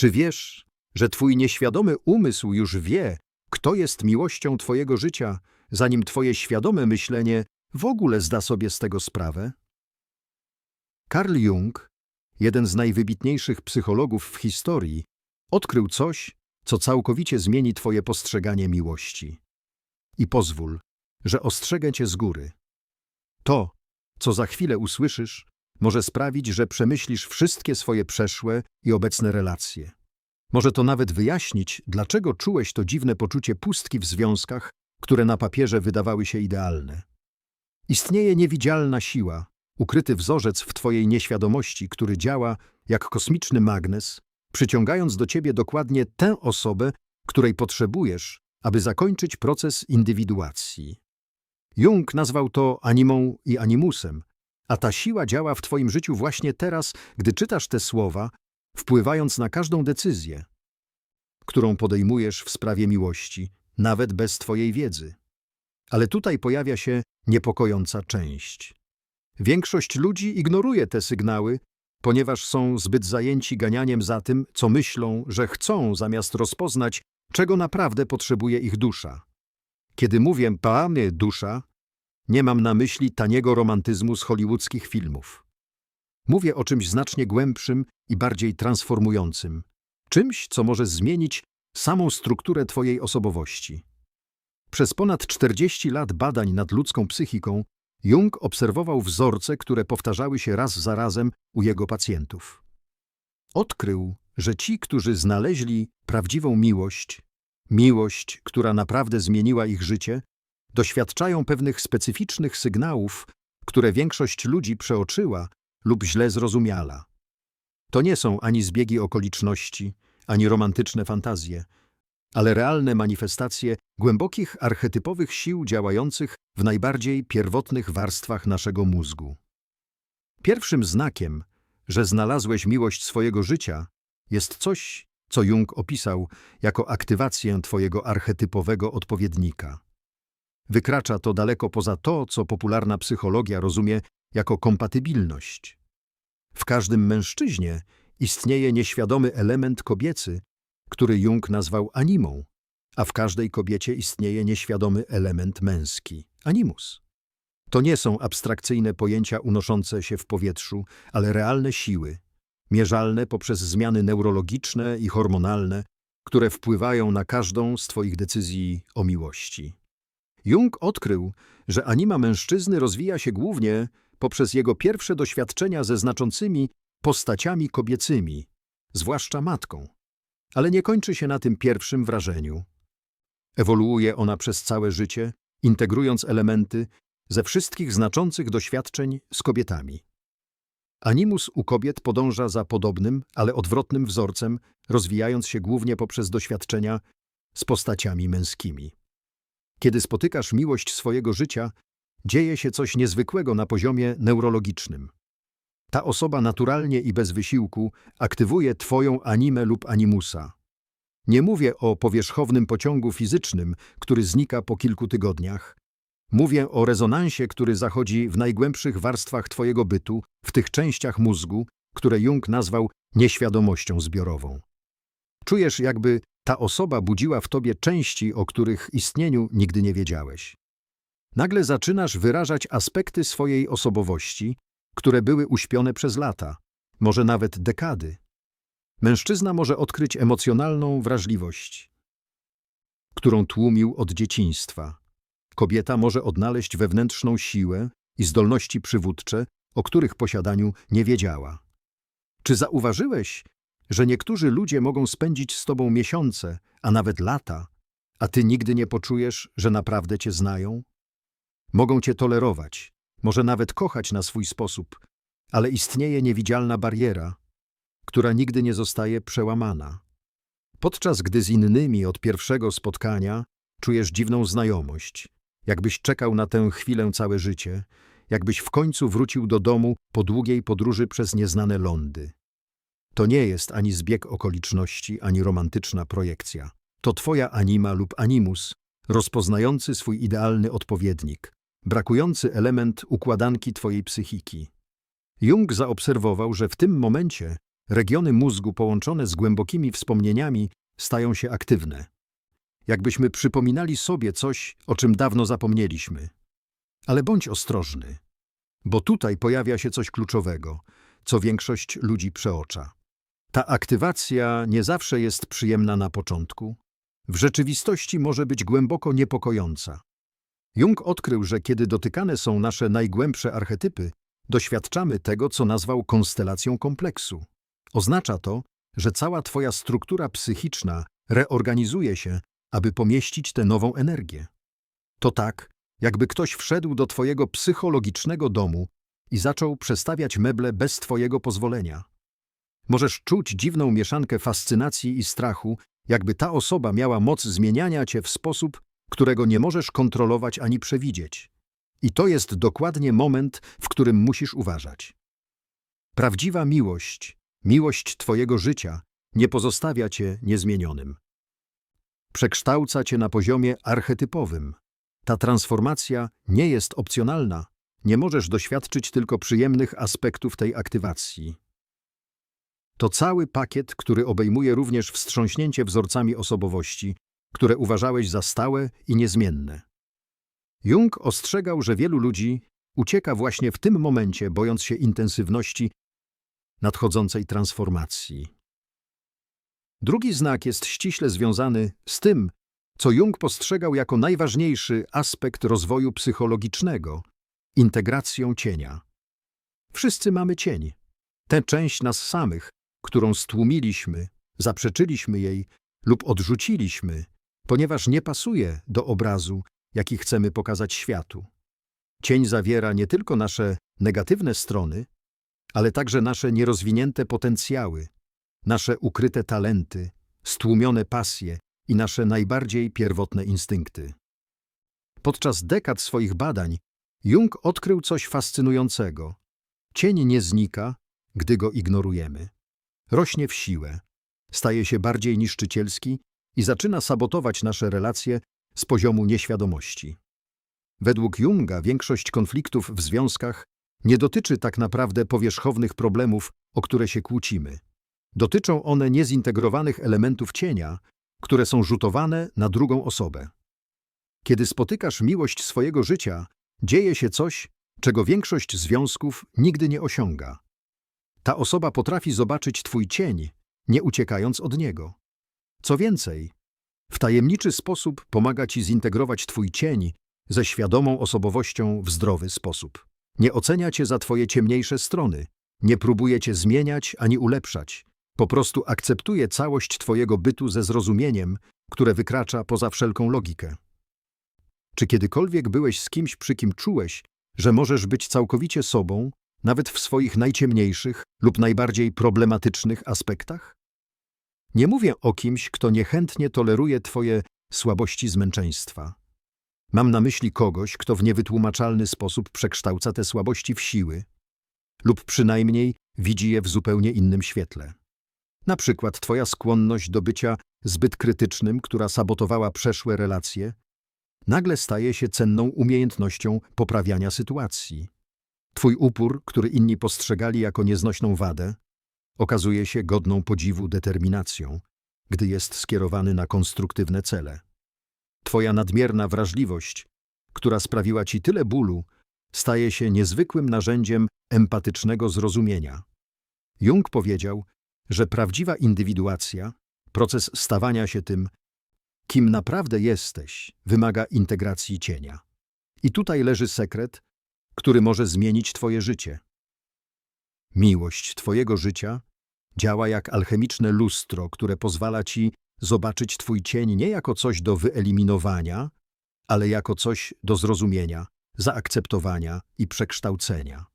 Czy wiesz, że twój nieświadomy umysł już wie, kto jest miłością twojego życia, zanim twoje świadome myślenie w ogóle zda sobie z tego sprawę? Carl Jung, jeden z najwybitniejszych psychologów w historii, odkrył coś, co całkowicie zmieni twoje postrzeganie miłości. I pozwól, że ostrzegę cię z góry. To, co za chwilę usłyszysz, może sprawić, że przemyślisz wszystkie swoje przeszłe i obecne relacje. Może to nawet wyjaśnić, dlaczego czułeś to dziwne poczucie pustki w związkach, które na papierze wydawały się idealne. Istnieje niewidzialna siła, ukryty wzorzec w twojej nieświadomości, który działa jak kosmiczny magnes, przyciągając do ciebie dokładnie tę osobę, której potrzebujesz, aby zakończyć proces indywiduacji. Jung nazwał to animą i animusem, a ta siła działa w twoim życiu właśnie teraz, gdy czytasz te słowa, wpływając na każdą decyzję, którą podejmujesz w sprawie miłości, nawet bez twojej wiedzy. Ale tutaj pojawia się niepokojąca część. Większość ludzi ignoruje te sygnały, ponieważ są zbyt zajęci ganianiem za tym, co myślą, że chcą, zamiast rozpoznać, czego naprawdę potrzebuje ich dusza. Kiedy mówię panie dusza, nie mam na myśli taniego romantyzmu z hollywoodzkich filmów. Mówię o czymś znacznie głębszym i bardziej transformującym. Czymś, co może zmienić samą strukturę Twojej osobowości. Przez ponad 40 lat badań nad ludzką psychiką Jung obserwował wzorce, które powtarzały się raz za razem u jego pacjentów. Odkrył, że ci, którzy znaleźli prawdziwą miłość, miłość, która naprawdę zmieniła ich życie, doświadczają pewnych specyficznych sygnałów, które większość ludzi przeoczyła lub źle zrozumiała. To nie są ani zbiegi okoliczności, ani romantyczne fantazje, ale realne manifestacje głębokich archetypowych sił działających w najbardziej pierwotnych warstwach naszego mózgu. Pierwszym znakiem, że znalazłeś miłość swojego życia, jest coś, co Jung opisał jako aktywację Twojego archetypowego odpowiednika. Wykracza to daleko poza to, co popularna psychologia rozumie jako kompatybilność. W każdym mężczyźnie istnieje nieświadomy element kobiecy, który Jung nazwał animą, a w każdej kobiecie istnieje nieświadomy element męski, animus. To nie są abstrakcyjne pojęcia unoszące się w powietrzu, ale realne siły, mierzalne poprzez zmiany neurologiczne i hormonalne, które wpływają na każdą z Twoich decyzji o miłości. Jung odkrył, że anima mężczyzny rozwija się głównie poprzez jego pierwsze doświadczenia ze znaczącymi postaciami kobiecymi, zwłaszcza matką. Ale nie kończy się na tym pierwszym wrażeniu. Ewoluuje ona przez całe życie, integrując elementy ze wszystkich znaczących doświadczeń z kobietami. Animus u kobiet podąża za podobnym, ale odwrotnym wzorcem, rozwijając się głównie poprzez doświadczenia z postaciami męskimi. Kiedy spotykasz miłość swojego życia, dzieje się coś niezwykłego na poziomie neurologicznym. Ta osoba naturalnie i bez wysiłku aktywuje Twoją animę lub animusa. Nie mówię o powierzchownym pociągu fizycznym, który znika po kilku tygodniach. Mówię o rezonansie, który zachodzi w najgłębszych warstwach Twojego bytu, w tych częściach mózgu, które Jung nazwał nieświadomością zbiorową. Czujesz, jakby ta osoba budziła w Tobie części, o których istnieniu nigdy nie wiedziałeś. Nagle zaczynasz wyrażać aspekty swojej osobowości, które były uśpione przez lata, może nawet dekady. Mężczyzna może odkryć emocjonalną wrażliwość, którą tłumił od dzieciństwa. Kobieta może odnaleźć wewnętrzną siłę i zdolności przywódcze, o których posiadaniu nie wiedziała. Czy zauważyłeś, że niektórzy ludzie mogą spędzić z tobą miesiące, a nawet lata, a ty nigdy nie poczujesz, że naprawdę cię znają? Mogą cię tolerować, może nawet kochać na swój sposób, ale istnieje niewidzialna bariera, która nigdy nie zostaje przełamana. Podczas gdy z innymi od pierwszego spotkania czujesz dziwną znajomość, jakbyś czekał na tę chwilę całe życie, jakbyś w końcu wrócił do domu po długiej podróży przez nieznane lądy. To nie jest ani zbieg okoliczności, ani romantyczna projekcja. To twoja anima lub animus, rozpoznający swój idealny odpowiednik, brakujący element układanki twojej psychiki. Jung zaobserwował, że w tym momencie Regiony mózgu połączone z głębokimi wspomnieniami stają się aktywne. Jakbyśmy przypominali sobie coś, o czym dawno zapomnieliśmy. Ale bądź ostrożny, bo tutaj pojawia się coś kluczowego, co większość ludzi przeocza. Ta aktywacja nie zawsze jest przyjemna na początku. W rzeczywistości może być głęboko niepokojąca. Jung odkrył, że kiedy dotykane są nasze najgłębsze archetypy, doświadczamy tego, co nazwał konstelacją kompleksu. Oznacza to, że cała Twoja struktura psychiczna reorganizuje się, aby pomieścić tę nową energię. To tak, jakby ktoś wszedł do Twojego psychologicznego domu i zaczął przestawiać meble bez Twojego pozwolenia. Możesz czuć dziwną mieszankę fascynacji i strachu, jakby ta osoba miała moc zmieniania Cię w sposób, którego nie możesz kontrolować ani przewidzieć. I to jest dokładnie moment, w którym musisz uważać. Prawdziwa miłość, miłość Twojego życia, nie pozostawia Cię niezmienionym. Przekształca Cię na poziomie archetypowym. Ta transformacja nie jest opcjonalna, nie możesz doświadczyć tylko przyjemnych aspektów tej aktywacji. To cały pakiet, który obejmuje również wstrząśnięcie wzorcami osobowości, które uważałeś za stałe i niezmienne. Jung ostrzegał, że wielu ludzi ucieka właśnie w tym momencie, bojąc się intensywności nadchodzącej transformacji. Drugi znak jest ściśle związany z tym, co Jung postrzegał jako najważniejszy aspekt rozwoju psychologicznego integracją cienia. Wszyscy mamy cień. Tę część nas samych, którą stłumiliśmy, zaprzeczyliśmy jej lub odrzuciliśmy, ponieważ nie pasuje do obrazu, jaki chcemy pokazać światu. Cień zawiera nie tylko nasze negatywne strony, ale także nasze nierozwinięte potencjały, nasze ukryte talenty, stłumione pasje i nasze najbardziej pierwotne instynkty. Podczas dekad swoich badań Jung odkrył coś fascynującego. Cień nie znika, gdy go ignorujemy. Rośnie w siłę, staje się bardziej niszczycielski i zaczyna sabotować nasze relacje z poziomu nieświadomości. Według Junga większość konfliktów w związkach nie dotyczy tak naprawdę powierzchownych problemów, o które się kłócimy. Dotyczą one niezintegrowanych elementów cienia, które są rzutowane na drugą osobę. Kiedy spotykasz miłość swojego życia, dzieje się coś, czego większość związków nigdy nie osiąga. Ta osoba potrafi zobaczyć twój cień, nie uciekając od niego. Co więcej, w tajemniczy sposób pomaga ci zintegrować twój cień ze świadomą osobowością w zdrowy sposób. Nie ocenia cię za twoje ciemniejsze strony, nie próbuje cię zmieniać ani ulepszać. Po prostu akceptuje całość twojego bytu ze zrozumieniem, które wykracza poza wszelką logikę. Czy kiedykolwiek byłeś z kimś, przy kim czułeś, że możesz być całkowicie sobą, nawet w swoich najciemniejszych lub najbardziej problematycznych aspektach? Nie mówię o kimś, kto niechętnie toleruje Twoje słabości zmęczeństwa. Mam na myśli kogoś, kto w niewytłumaczalny sposób przekształca te słabości w siły, lub przynajmniej widzi je w zupełnie innym świetle. Na przykład Twoja skłonność do bycia zbyt krytycznym, która sabotowała przeszłe relacje, nagle staje się cenną umiejętnością poprawiania sytuacji. Twój upór, który inni postrzegali jako nieznośną wadę, okazuje się godną podziwu determinacją, gdy jest skierowany na konstruktywne cele. Twoja nadmierna wrażliwość, która sprawiła ci tyle bólu, staje się niezwykłym narzędziem empatycznego zrozumienia. Jung powiedział, że prawdziwa indywiduacja, proces stawania się tym, kim naprawdę jesteś, wymaga integracji cienia. I tutaj leży sekret, który może zmienić Twoje życie. Miłość Twojego życia działa jak alchemiczne lustro, które pozwala Ci zobaczyć Twój cień nie jako coś do wyeliminowania, ale jako coś do zrozumienia, zaakceptowania i przekształcenia.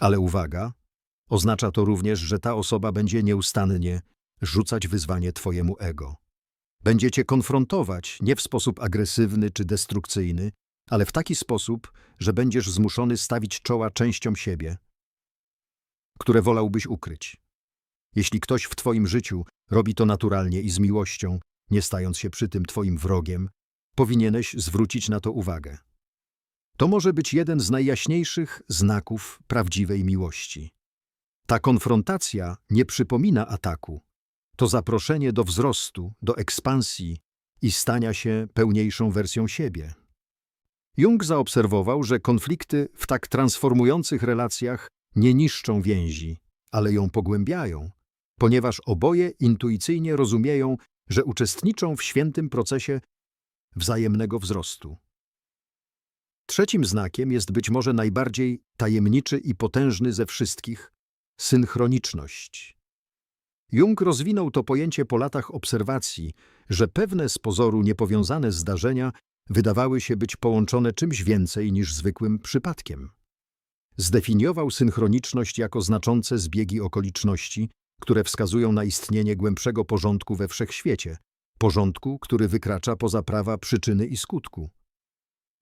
Ale uwaga, oznacza to również, że ta osoba będzie nieustannie rzucać wyzwanie Twojemu ego. Będzie Cię konfrontować nie w sposób agresywny czy destrukcyjny, ale w taki sposób, że będziesz zmuszony stawić czoła częściom siebie, które wolałbyś ukryć. Jeśli ktoś w Twoim życiu robi to naturalnie i z miłością, nie stając się przy tym Twoim wrogiem, powinieneś zwrócić na to uwagę. To może być jeden z najjaśniejszych znaków prawdziwej miłości. Ta konfrontacja nie przypomina ataku. To zaproszenie do wzrostu, do ekspansji i stania się pełniejszą wersją siebie. Jung zaobserwował, że konflikty w tak transformujących relacjach nie niszczą więzi, ale ją pogłębiają, ponieważ oboje intuicyjnie rozumieją, że uczestniczą w świętym procesie wzajemnego wzrostu. Trzecim znakiem jest być może najbardziej tajemniczy i potężny ze wszystkich synchroniczność. Jung rozwinął to pojęcie po latach obserwacji, że pewne z pozoru niepowiązane zdarzenia wydawały się być połączone czymś więcej niż zwykłym przypadkiem. Zdefiniował synchroniczność jako znaczące zbiegi okoliczności, które wskazują na istnienie głębszego porządku we wszechświecie, porządku, który wykracza poza prawa przyczyny i skutku.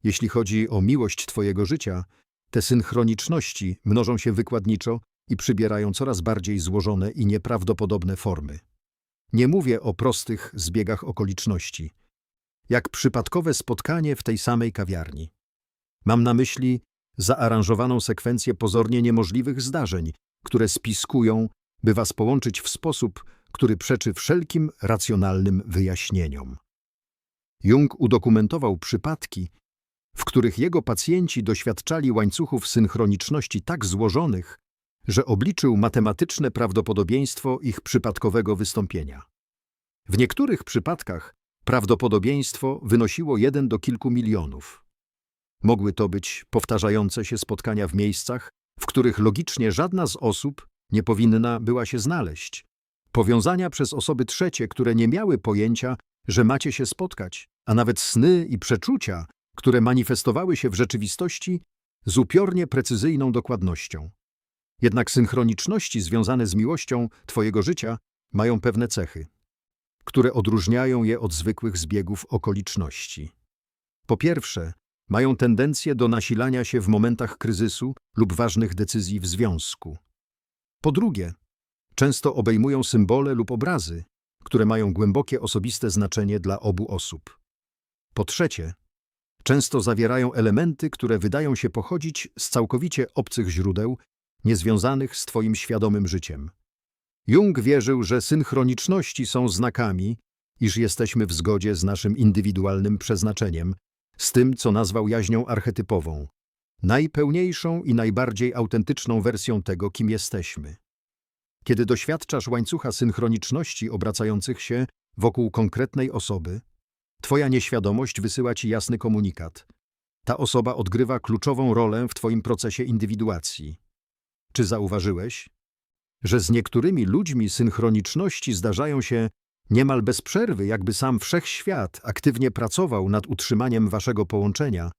Jeśli chodzi o miłość Twojego życia, te synchroniczności mnożą się wykładniczo i przybierają coraz bardziej złożone i nieprawdopodobne formy. Nie mówię o prostych zbiegach okoliczności, jak przypadkowe spotkanie w tej samej kawiarni. Mam na myśli zaaranżowaną sekwencję pozornie niemożliwych zdarzeń, które spiskują, by was połączyć w sposób, który przeczy wszelkim racjonalnym wyjaśnieniom. Jung udokumentował przypadki, w których jego pacjenci doświadczali łańcuchów synchroniczności tak złożonych, że obliczył matematyczne prawdopodobieństwo ich przypadkowego wystąpienia. W niektórych przypadkach prawdopodobieństwo wynosiło jeden do kilku milionów. Mogły to być powtarzające się spotkania w miejscach, w których logicznie żadna z osób nie powinna była się znaleźć. Powiązania przez osoby trzecie, które nie miały pojęcia, że macie się spotkać, a nawet sny i przeczucia, które manifestowały się w rzeczywistości z upiornie precyzyjną dokładnością. Jednak synchroniczności związane z miłością Twojego życia mają pewne cechy, które odróżniają je od zwykłych zbiegów okoliczności. Po pierwsze, mają tendencję do nasilania się w momentach kryzysu lub ważnych decyzji w związku. Po drugie, często obejmują symbole lub obrazy, które mają głębokie osobiste znaczenie dla obu osób. Po trzecie, często zawierają elementy, które wydają się pochodzić z całkowicie obcych źródeł, niezwiązanych z Twoim świadomym życiem. Jung wierzył, że synchroniczności są znakami, iż jesteśmy w zgodzie z naszym indywidualnym przeznaczeniem, z tym, co nazwał jaźnią archetypową, najpełniejszą i najbardziej autentyczną wersją tego, kim jesteśmy. Kiedy doświadczasz łańcucha synchroniczności obracających się wokół konkretnej osoby, Twoja nieświadomość wysyła Ci jasny komunikat. Ta osoba odgrywa kluczową rolę w Twoim procesie indywiduacji. Czy zauważyłeś, że z niektórymi ludźmi synchroniczności zdarzają się niemal bez przerwy, jakby sam wszechświat aktywnie pracował nad utrzymaniem waszego połączenia,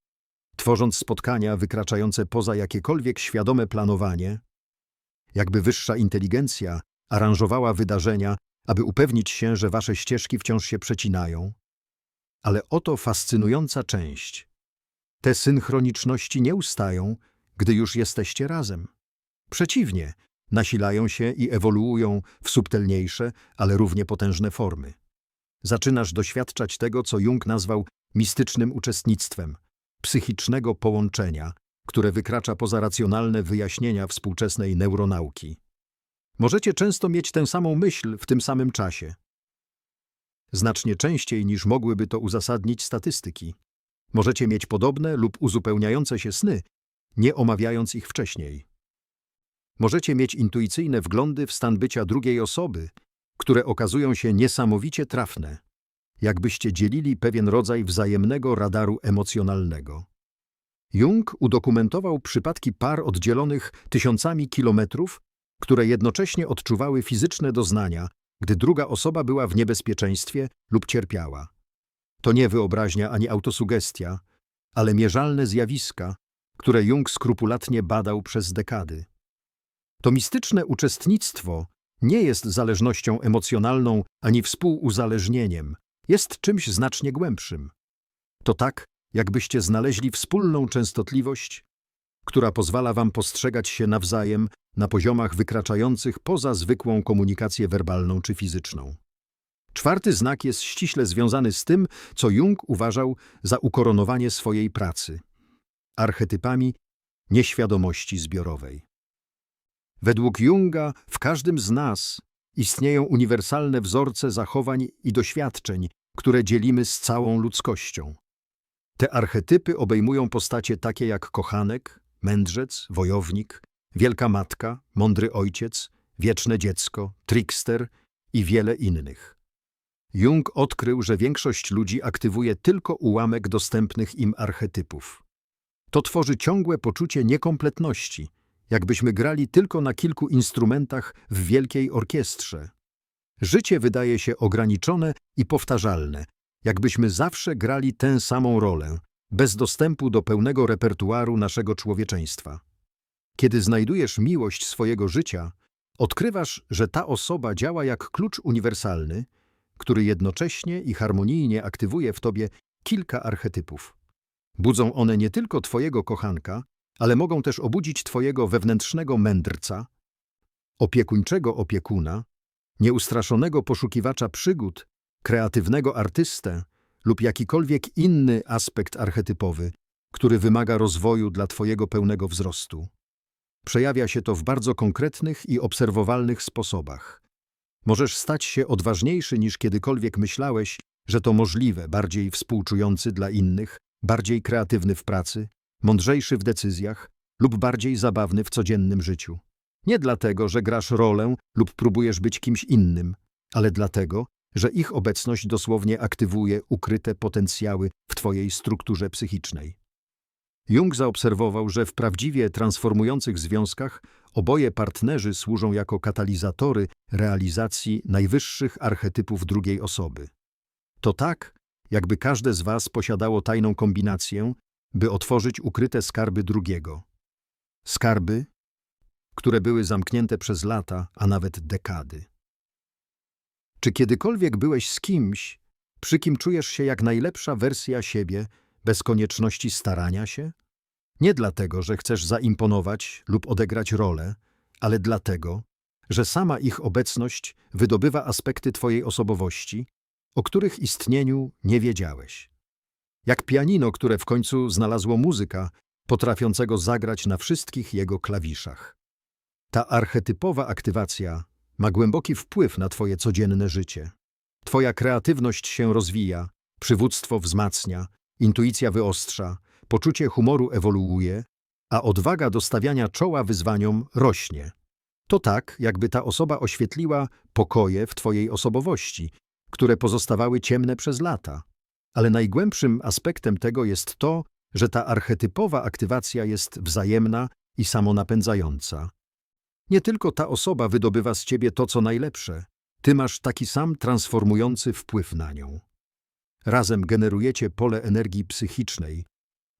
tworząc spotkania wykraczające poza jakiekolwiek świadome planowanie, jakby wyższa inteligencja aranżowała wydarzenia, aby upewnić się, że wasze ścieżki wciąż się przecinają. Ale oto fascynująca część. Te synchroniczności nie ustają, gdy już jesteście razem. Przeciwnie, nasilają się i ewoluują w subtelniejsze, ale równie potężne formy. Zaczynasz doświadczać tego, co Jung nazwał mistycznym uczestnictwem, psychicznego połączenia, które wykracza poza racjonalne wyjaśnienia współczesnej neuronauki. Możecie często mieć tę samą myśl w tym samym czasie. Znacznie częściej niż mogłyby to uzasadnić statystyki. Możecie mieć podobne lub uzupełniające się sny, nie omawiając ich wcześniej. Możecie mieć intuicyjne wglądy w stan bycia drugiej osoby, które okazują się niesamowicie trafne, jakbyście dzielili pewien rodzaj wzajemnego radaru emocjonalnego. Jung udokumentował przypadki par oddzielonych tysiącami kilometrów, które jednocześnie odczuwały fizyczne doznania, gdy druga osoba była w niebezpieczeństwie lub cierpiała. To nie wyobraźnia ani autosugestia, ale mierzalne zjawiska, które Jung skrupulatnie badał przez dekady. To mistyczne uczestnictwo nie jest zależnością emocjonalną ani współuzależnieniem, jest czymś znacznie głębszym. To tak, jakbyście znaleźli wspólną częstotliwość, która pozwala wam postrzegać się nawzajem na poziomach wykraczających poza zwykłą komunikację werbalną czy fizyczną. Czwarty znak jest ściśle związany z tym, co Jung uważał za ukoronowanie swojej pracy archetypami nieświadomości zbiorowej. Według Junga w każdym z nas istnieją uniwersalne wzorce zachowań i doświadczeń, które dzielimy z całą ludzkością. Te archetypy obejmują postacie takie jak kochanek, mędrzec, wojownik, wielka matka, mądry ojciec, wieczne dziecko, trickster i wiele innych. Jung odkrył, że większość ludzi aktywuje tylko ułamek dostępnych im archetypów. To tworzy ciągłe poczucie niekompletności, jakbyśmy grali tylko na kilku instrumentach w wielkiej orkiestrze. Życie wydaje się ograniczone i powtarzalne, jakbyśmy zawsze grali tę samą rolę, bez dostępu do pełnego repertuaru naszego człowieczeństwa. Kiedy znajdujesz miłość swojego życia, odkrywasz, że ta osoba działa jak klucz uniwersalny, który jednocześnie i harmonijnie aktywuje w tobie kilka archetypów. Budzą one nie tylko twojego kochanka, ale mogą też obudzić twojego wewnętrznego mędrca, opiekuńczego opiekuna, nieustraszonego poszukiwacza przygód, kreatywnego artystę lub jakikolwiek inny aspekt archetypowy, który wymaga rozwoju dla twojego pełnego wzrostu. Przejawia się to w bardzo konkretnych i obserwowalnych sposobach. Możesz stać się odważniejszy niż kiedykolwiek myślałeś, że to możliwe, bardziej współczujący dla innych, bardziej kreatywny w pracy, mądrzejszy w decyzjach lub bardziej zabawny w codziennym życiu. Nie dlatego, że grasz rolę lub próbujesz być kimś innym, ale dlatego, że ich obecność dosłownie aktywuje ukryte potencjały w Twojej strukturze psychicznej. Jung zaobserwował, że w prawdziwie transformujących związkach oboje partnerzy służą jako katalizatory realizacji najwyższych archetypów drugiej osoby. To tak, jakby każde z Was posiadało tajną kombinację, by otworzyć ukryte skarby drugiego. Skarby, które były zamknięte przez lata, a nawet dekady. Czy kiedykolwiek byłeś z kimś, przy kim czujesz się jak najlepsza wersja siebie, bez konieczności starania się? Nie dlatego, że chcesz zaimponować lub odegrać rolę, ale dlatego, że sama ich obecność wydobywa aspekty Twojej osobowości, o których istnieniu nie wiedziałeś. Jak pianino, które w końcu znalazło muzyka, potrafiącego zagrać na wszystkich jego klawiszach. Ta archetypowa aktywacja ma głęboki wpływ na Twoje codzienne życie. Twoja kreatywność się rozwija, przywództwo wzmacnia, intuicja wyostrza, poczucie humoru ewoluuje, a odwaga do stawiania czoła wyzwaniom rośnie. To tak, jakby ta osoba oświetliła pokoje w Twojej osobowości, które pozostawały ciemne przez lata. Ale najgłębszym aspektem tego jest to, że ta archetypowa aktywacja jest wzajemna i samonapędzająca. Nie tylko ta osoba wydobywa z ciebie to, co najlepsze, ty masz taki sam transformujący wpływ na nią. Razem generujecie pole energii psychicznej,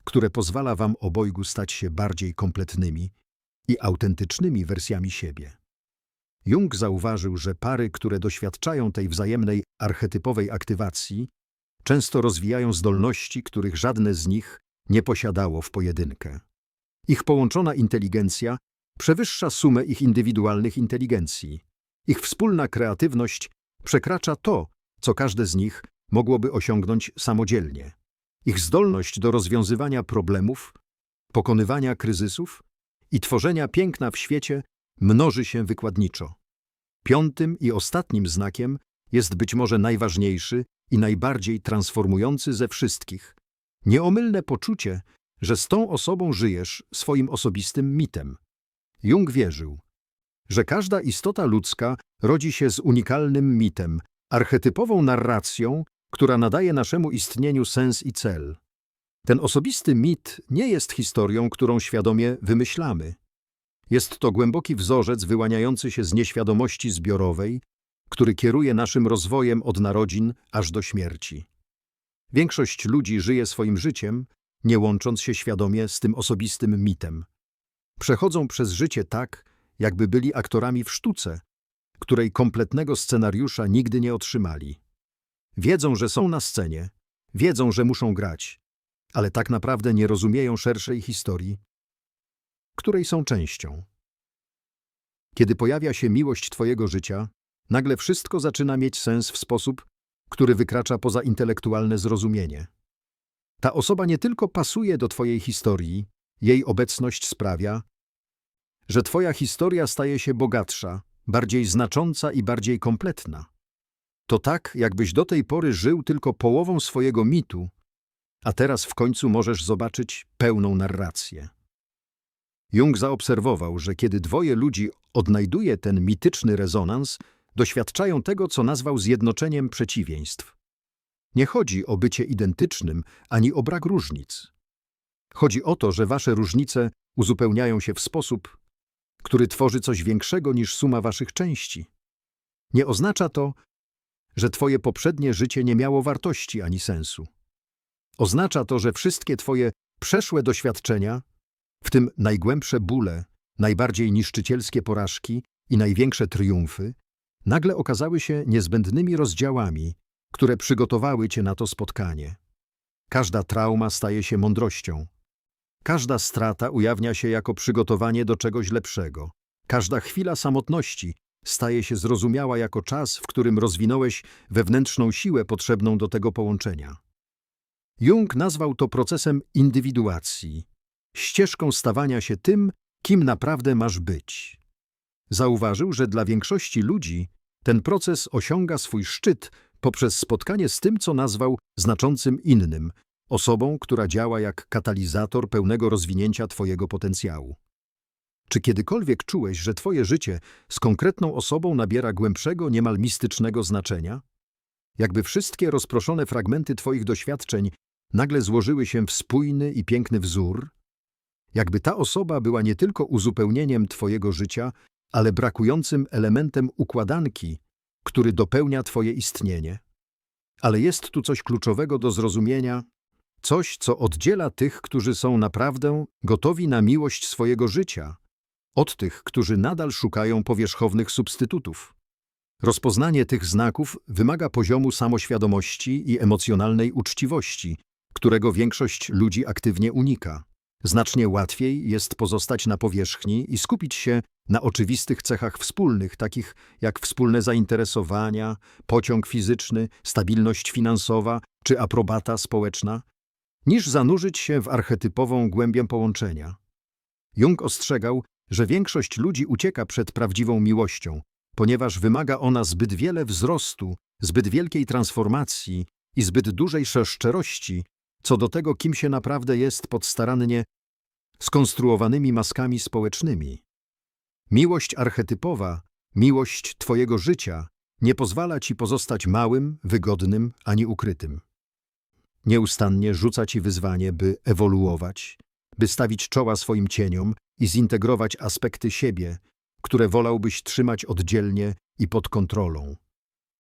które pozwala wam obojgu stać się bardziej kompletnymi i autentycznymi wersjami siebie. Jung zauważył, że pary, które doświadczają tej wzajemnej archetypowej aktywacji, często rozwijają zdolności, których żadne z nich nie posiadało w pojedynkę. Ich połączona inteligencja przewyższa sumę ich indywidualnych inteligencji. Ich wspólna kreatywność przekracza to, co każde z nich mogłoby osiągnąć samodzielnie. Ich zdolność do rozwiązywania problemów, pokonywania kryzysów i tworzenia piękna w świecie mnoży się wykładniczo. Piątym i ostatnim znakiem jest być może najważniejszy i najbardziej transformujący ze wszystkich. Nieomylne poczucie, że z tą osobą żyjesz swoim osobistym mitem. Jung wierzył, że każda istota ludzka rodzi się z unikalnym mitem, archetypową narracją, która nadaje naszemu istnieniu sens i cel. Ten osobisty mit nie jest historią, którą świadomie wymyślamy. Jest to głęboki wzorzec wyłaniający się z nieświadomości zbiorowej, który kieruje naszym rozwojem od narodzin aż do śmierci. Większość ludzi żyje swoim życiem, nie łącząc się świadomie z tym osobistym mitem. Przechodzą przez życie tak, jakby byli aktorami w sztuce, której kompletnego scenariusza nigdy nie otrzymali. Wiedzą, że są na scenie, wiedzą, że muszą grać, ale tak naprawdę nie rozumieją szerszej historii, której są częścią. Kiedy pojawia się miłość Twojego życia, nagle wszystko zaczyna mieć sens w sposób, który wykracza poza intelektualne zrozumienie. Ta osoba nie tylko pasuje do Twojej historii, jej obecność sprawia, że twoja historia staje się bogatsza, bardziej znacząca i bardziej kompletna. To tak, jakbyś do tej pory żył tylko połową swojego mitu, a teraz w końcu możesz zobaczyć pełną narrację. Jung zaobserwował, że kiedy dwoje ludzi odnajduje ten mityczny rezonans, doświadczają tego, co nazwał zjednoczeniem przeciwieństw. Nie chodzi o bycie identycznym, ani o brak różnic. Chodzi o to, że wasze różnice uzupełniają się w sposób, który tworzy coś większego niż suma waszych części. Nie oznacza to, że twoje poprzednie życie nie miało wartości ani sensu. Oznacza to, że wszystkie twoje przeszłe doświadczenia, w tym najgłębsze bóle, najbardziej niszczycielskie porażki i największe triumfy, nagle okazały się niezbędnymi rozdziałami, które przygotowały cię na to spotkanie. Każda trauma staje się mądrością. Każda strata ujawnia się jako przygotowanie do czegoś lepszego. Każda chwila samotności staje się zrozumiała jako czas, w którym rozwinąłeś wewnętrzną siłę potrzebną do tego połączenia. Jung nazwał to procesem indywiduacji, ścieżką stawania się tym, kim naprawdę masz być. Zauważył, że dla większości ludzi ten proces osiąga swój szczyt poprzez spotkanie z tym, co nazwał znaczącym innym, osobą, która działa jak katalizator pełnego rozwinięcia Twojego potencjału. Czy kiedykolwiek czułeś, że Twoje życie z konkretną osobą nabiera głębszego, niemal mistycznego znaczenia? Jakby wszystkie rozproszone fragmenty Twoich doświadczeń nagle złożyły się w spójny i piękny wzór? Jakby ta osoba była nie tylko uzupełnieniem Twojego życia, ale brakującym elementem układanki, który dopełnia Twoje istnienie? Ale jest tu coś kluczowego do zrozumienia, coś, co oddziela tych, którzy są naprawdę gotowi na miłość swojego życia, od tych, którzy nadal szukają powierzchownych substytutów. Rozpoznanie tych znaków wymaga poziomu samoświadomości i emocjonalnej uczciwości, którego większość ludzi aktywnie unika. Znacznie łatwiej jest pozostać na powierzchni i skupić się na oczywistych cechach wspólnych, takich jak wspólne zainteresowania, pociąg fizyczny, stabilność finansowa czy aprobata społeczna, niż zanurzyć się w archetypową głębię połączenia. Jung ostrzegał, że większość ludzi ucieka przed prawdziwą miłością, ponieważ wymaga ona zbyt wiele wzrostu, zbyt wielkiej transformacji i zbyt dużej szczerości, co do tego, kim się naprawdę jest pod starannie skonstruowanymi maskami społecznymi. Miłość archetypowa, miłość Twojego życia nie pozwala Ci pozostać małym, wygodnym ani ukrytym. Nieustannie rzuca Ci wyzwanie, by ewoluować, by stawić czoła swoim cieniom i zintegrować aspekty siebie, które wolałbyś trzymać oddzielnie i pod kontrolą.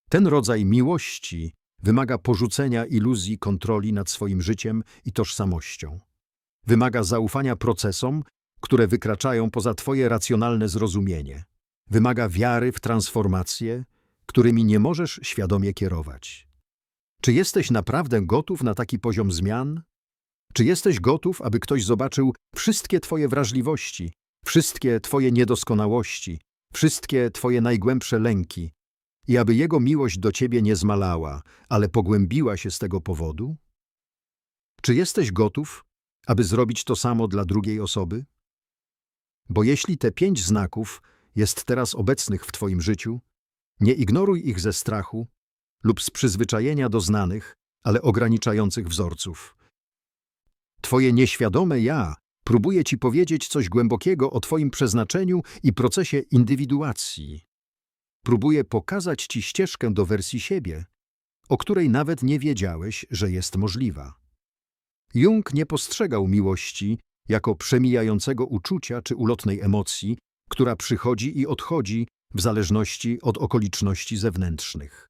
Ten rodzaj miłości wymaga porzucenia iluzji kontroli nad swoim życiem i tożsamością. Wymaga zaufania procesom, które wykraczają poza Twoje racjonalne zrozumienie. Wymaga wiary w transformacje, którymi nie możesz świadomie kierować. Czy jesteś naprawdę gotów na taki poziom zmian? Czy jesteś gotów, aby ktoś zobaczył wszystkie Twoje wrażliwości, wszystkie Twoje niedoskonałości, wszystkie Twoje najgłębsze lęki i aby Jego miłość do Ciebie nie zmalała, ale pogłębiła się z tego powodu? Czy jesteś gotów, aby zrobić to samo dla drugiej osoby? Bo jeśli te pięć znaków jest teraz obecnych w Twoim życiu, nie ignoruj ich ze strachu lub z przyzwyczajenia do znanych, ale ograniczających wzorców. Twoje nieświadome ja próbuje Ci powiedzieć coś głębokiego o Twoim przeznaczeniu i procesie indywiduacji. Próbuje pokazać Ci ścieżkę do wersji siebie, o której nawet nie wiedziałeś, że jest możliwa. Jung nie postrzegał miłości jako przemijającego uczucia czy ulotnej emocji, która przychodzi i odchodzi w zależności od okoliczności zewnętrznych.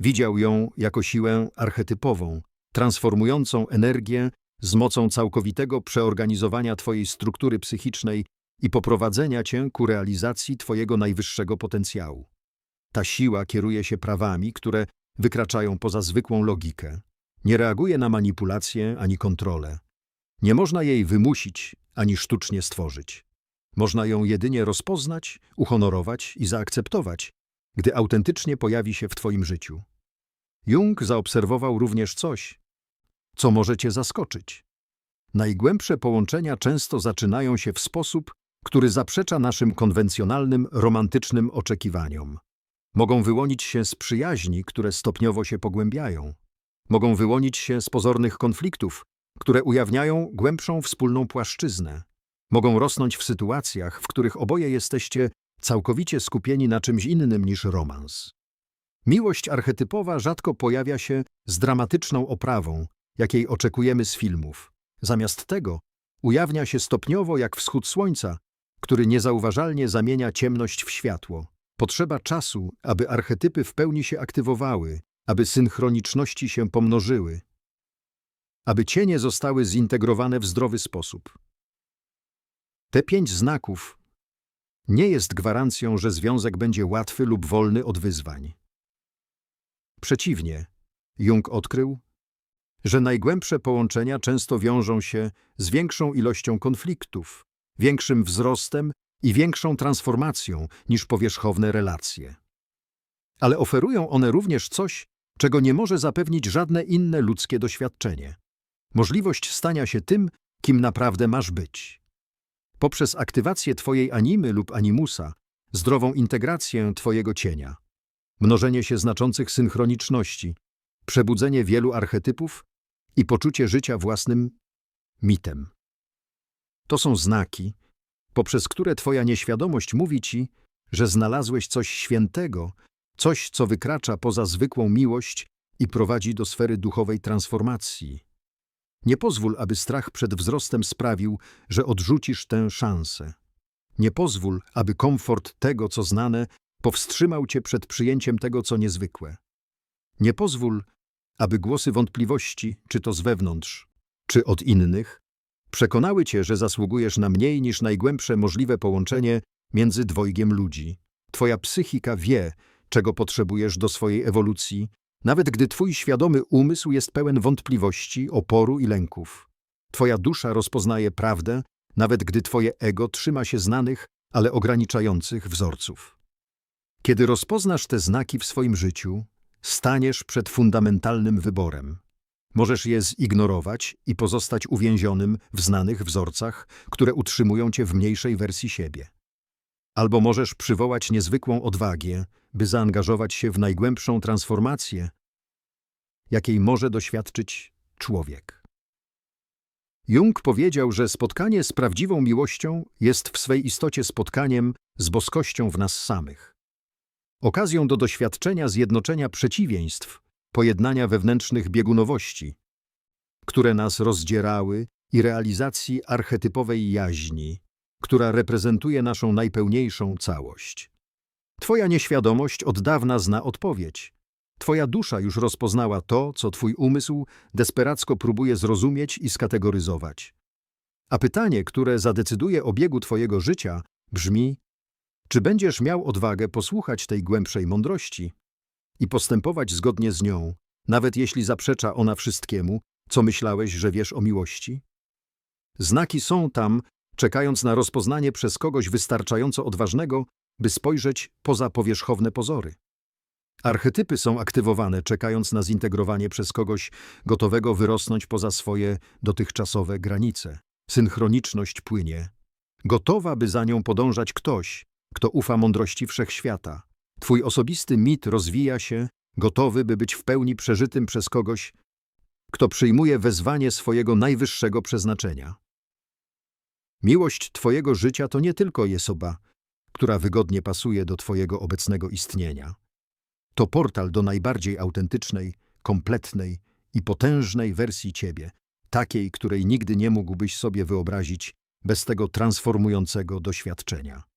Widział ją jako siłę archetypową, transformującą energię z mocą całkowitego przeorganizowania Twojej struktury psychicznej i poprowadzenia Cię ku realizacji Twojego najwyższego potencjału. Ta siła kieruje się prawami, które wykraczają poza zwykłą logikę. Nie reaguje na manipulacje ani kontrolę. Nie można jej wymusić ani sztucznie stworzyć. Można ją jedynie rozpoznać, uhonorować i zaakceptować, gdy autentycznie pojawi się w Twoim życiu. Jung zaobserwował również coś, co może Cię zaskoczyć. Najgłębsze połączenia często zaczynają się w sposób, który zaprzecza naszym konwencjonalnym, romantycznym oczekiwaniom. Mogą wyłonić się z przyjaźni, które stopniowo się pogłębiają. Mogą wyłonić się z pozornych konfliktów, które ujawniają głębszą wspólną płaszczyznę. Mogą rosnąć w sytuacjach, w których oboje jesteście całkowicie skupieni na czymś innym niż romans. Miłość archetypowa rzadko pojawia się z dramatyczną oprawą, jakiej oczekujemy z filmów. Zamiast tego ujawnia się stopniowo jak wschód słońca, który niezauważalnie zamienia ciemność w światło. Potrzeba czasu, aby archetypy w pełni się aktywowały, aby synchroniczności się pomnożyły, aby cienie zostały zintegrowane w zdrowy sposób. Te pięć znaków nie jest gwarancją, że związek będzie łatwy lub wolny od wyzwań. Przeciwnie, Jung odkrył, że najgłębsze połączenia często wiążą się z większą ilością konfliktów, większym wzrostem i większą transformacją niż powierzchowne relacje. Ale oferują one również coś, czego nie może zapewnić żadne inne ludzkie doświadczenie. Możliwość stania się tym, kim naprawdę masz być. Poprzez aktywację Twojej animy lub animusa, zdrową integrację Twojego cienia, mnożenie się znaczących synchroniczności, przebudzenie wielu archetypów i poczucie życia własnym mitem. To są znaki, poprzez które Twoja nieświadomość mówi Ci, że znalazłeś coś świętego, coś, co wykracza poza zwykłą miłość i prowadzi do sfery duchowej transformacji. Nie pozwól, aby strach przed wzrostem sprawił, że odrzucisz tę szansę. Nie pozwól, aby komfort tego, co znane, powstrzymał cię przed przyjęciem tego, co niezwykłe. Nie pozwól, aby głosy wątpliwości, czy to z wewnątrz, czy od innych, przekonały cię, że zasługujesz na mniej niż najgłębsze możliwe połączenie między dwojgiem ludzi. Twoja psychika wie, czego potrzebujesz do swojej ewolucji, nawet gdy twój świadomy umysł jest pełen wątpliwości, oporu i lęków. Twoja dusza rozpoznaje prawdę, nawet gdy twoje ego trzyma się znanych, ale ograniczających wzorców. Kiedy rozpoznasz te znaki w swoim życiu, staniesz przed fundamentalnym wyborem. Możesz je zignorować i pozostać uwięzionym w znanych wzorcach, które utrzymują cię w mniejszej wersji siebie. Albo możesz przywołać niezwykłą odwagę, by zaangażować się w najgłębszą transformację, jakiej może doświadczyć człowiek. Jung powiedział, że spotkanie z prawdziwą miłością jest w swej istocie spotkaniem z boskością w nas samych. Okazją do doświadczenia zjednoczenia przeciwieństw, pojednania wewnętrznych biegunowości, które nas rozdzierały i realizacji archetypowej jaźni, która reprezentuje naszą najpełniejszą całość. Twoja nieświadomość od dawna zna odpowiedź. Twoja dusza już rozpoznała to, co twój umysł desperacko próbuje zrozumieć i skategoryzować. A pytanie, które zadecyduje o biegu twojego życia, brzmi: czy będziesz miał odwagę posłuchać tej głębszej mądrości i postępować zgodnie z nią, nawet jeśli zaprzecza ona wszystkiemu, co myślałeś, że wiesz o miłości? Znaki są tam, czekając na rozpoznanie przez kogoś wystarczająco odważnego, by spojrzeć poza powierzchowne pozory. Archetypy są aktywowane, czekając na zintegrowanie przez kogoś gotowego wyrosnąć poza swoje dotychczasowe granice. Synchroniczność płynie, gotowa, by za nią podążać ktoś, kto ufa mądrości wszechświata. Twój osobisty mit rozwija się, gotowy, by być w pełni przeżytym przez kogoś, kto przyjmuje wezwanie swojego najwyższego przeznaczenia. Miłość Twojego życia to nie tylko osoba, która wygodnie pasuje do Twojego obecnego istnienia. To portal do najbardziej autentycznej, kompletnej i potężnej wersji Ciebie, takiej, której nigdy nie mógłbyś sobie wyobrazić bez tego transformującego doświadczenia.